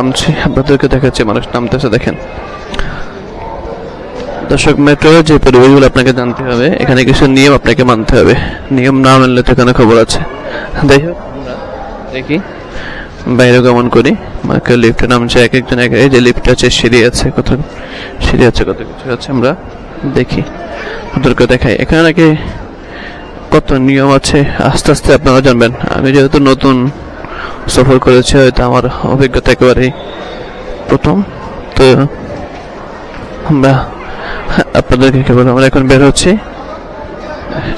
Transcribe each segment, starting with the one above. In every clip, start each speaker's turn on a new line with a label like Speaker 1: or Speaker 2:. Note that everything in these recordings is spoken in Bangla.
Speaker 1: নামছি, আপনাদেরকে দেখাচ্ছি, মানুষ নামতেছে, দেখেন। দর্শক মেট্রো যে পরিবেশগুলো আপনাকে জানতে হবে, এখানে কিছু নিয়ম আপনাকে মানতে হবে। নিয়ম না মানলে তো এখানে খবর আছে। যাই আমরা দেখি। বাইরে গমন করি। মাকে লিফটে নামছে, এক একজন এক যে লিফট আছে সিঁড়ি আছে, কত সিঁড়ি আছে, কত কিছু আছে, আমরা দেখি। ওদেরকে দেখাই। এখানে নাকি কত নিয়ম আছে, আস্তে আস্তে আপনারা জানবেন। আমি যেহেতু নতুন সফর করেছি, হয়তো আমার অভিজ্ঞতা একেবারেই প্রথম। তো আমরা আপনাদেরকে কেবল আমরা এখন বের হচ্ছি।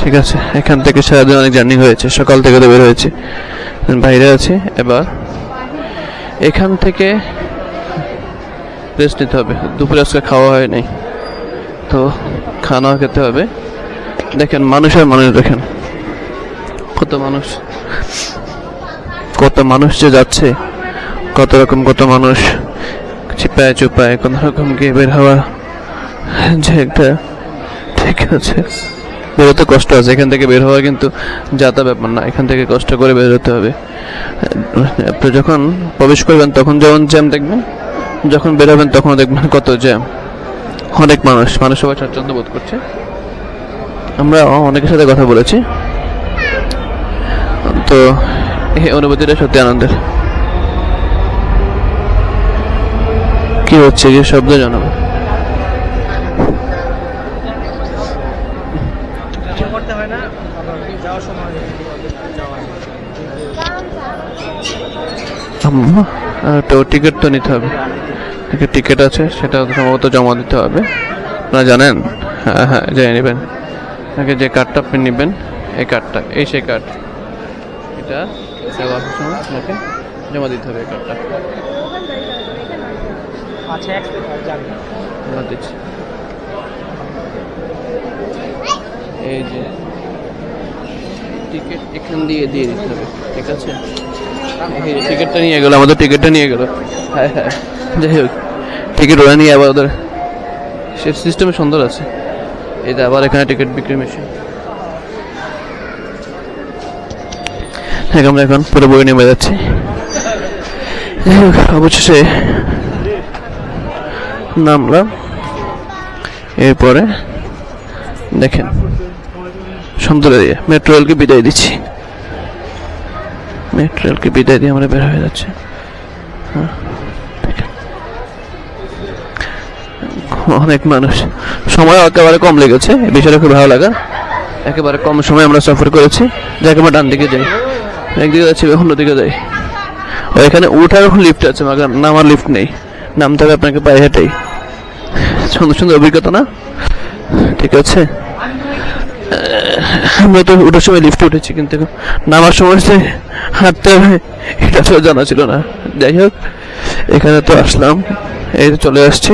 Speaker 1: ঠিক আছে, এখান থেকে সারাদিন অনেক জার্নি হয়েছে, সকাল থেকে তো বের হয়েছে। বাইরে আছি, এবার এখান থেকে রেস্ট নিতে হবে। দুপুরে আজকে খাওয়া হয় নাই, তো খানা খেতে হবে। দেখেন মানুষের মানুষ দেখেন। কত মানুষ। কত মানুষ যে যাচ্ছে, কত রকম কত মানুষ চিপায় চুপায় কোন রকম গিয়ে বের হওয়া যে একটা ঠিক আছে। বেরোতে কষ্ট আছে, এখান থেকে বের হওয়া কিন্তু যাতা ব্যাপার না, এখান থেকে কষ্ট করে বেরোতে হবে। আপনি যখন প্রবেশ করবেন, তখন যেমন জ্যাম দেখবেন, যখন বেরোবেন তখন দেখবেন কত জ্যাম। অনেক মানুষ মানুষ সবাই স্বাচ্ছন্দ্য বোধ করছে। আমরা অনেকের সাথে কথা বলেছি। তো এই অনুভূতিটা সত্যি আনন্দের। কি হচ্ছে যে শব্দ জানাব তো টিকিট তো নিতে হবে। টিকিট আছে, সেটা সম্ভবত জমা দিতে হবে। আপনারা জানেন? হ্যাঁ হ্যাঁ যাই নেবেন। আগে যে কার্ডটা আপনি নেবেন, এই কার্ডটা এই সেই কার্ড এটা দেওয়ার সময় আপনাকে জমা দিতে হবে কার্ডটা
Speaker 2: আচ্ছা
Speaker 1: দিচ্ছি। এই যে টিকিট এখান দিয়ে দিয়ে দিতে হবে ঠিক আছে? টিকিটটা নিয়ে গেল আমাদের টিকিটটা নিয়ে গেল। হ্যাঁ হ্যাঁ যাই হোক টিকিট ওরা নিয়ে আবার ওদের সে সিস্টেমে সুন্দর আছে। যে আবার এখানে টিকিট বিক্রি মেশিন হ্যাঁ আমরা এখন পুরো বই নেমে যাচ্ছি অবশেষে নামলাম। এরপরে দেখেন সুন্দর এরিয়া মেট্রো রেলকে বিদায় দিচ্ছি। মেট্রো রেলকে বিদায় দিয়ে আমরা বের হয়ে যাচ্ছে। হ্যাঁ, অনেক মানুষ। সময় একেবারে কম লেগেছে বিষয়টা খুব ভালো লাগা। একেবারে কম সময় আমরা সফর করেছি। যাকে আমরা ডান দিকে যাই। একদিকে যাচ্ছি অন্যদিকে যাই। ও এখানে উঠার লিফট আছে মাগার নামার লিফট নেই। নামতে হবে আপনাকে পায়ে হেঁটেই। সুন্দর সুন্দর অভিজ্ঞতা না? ঠিক আছে? আমরা তো ওঠার সময় লিফটে উঠেছি, কিন্তু নামার সময় যে হাঁটতে হবে, এটা তো জানা ছিল না। যাই হোক, এখানে তো আসলাম, এই চলে আসছি।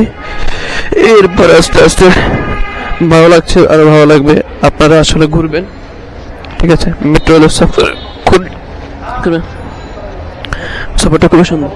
Speaker 1: এরপর আস্তে আস্তে ভালো লাগছে, আরও ভালো লাগবে, আপনারা আসলে ঘুরবেন। ঠিক আছে? মেট্রো রেলের সফর করবেন সফরটা খুবই সুন্দর।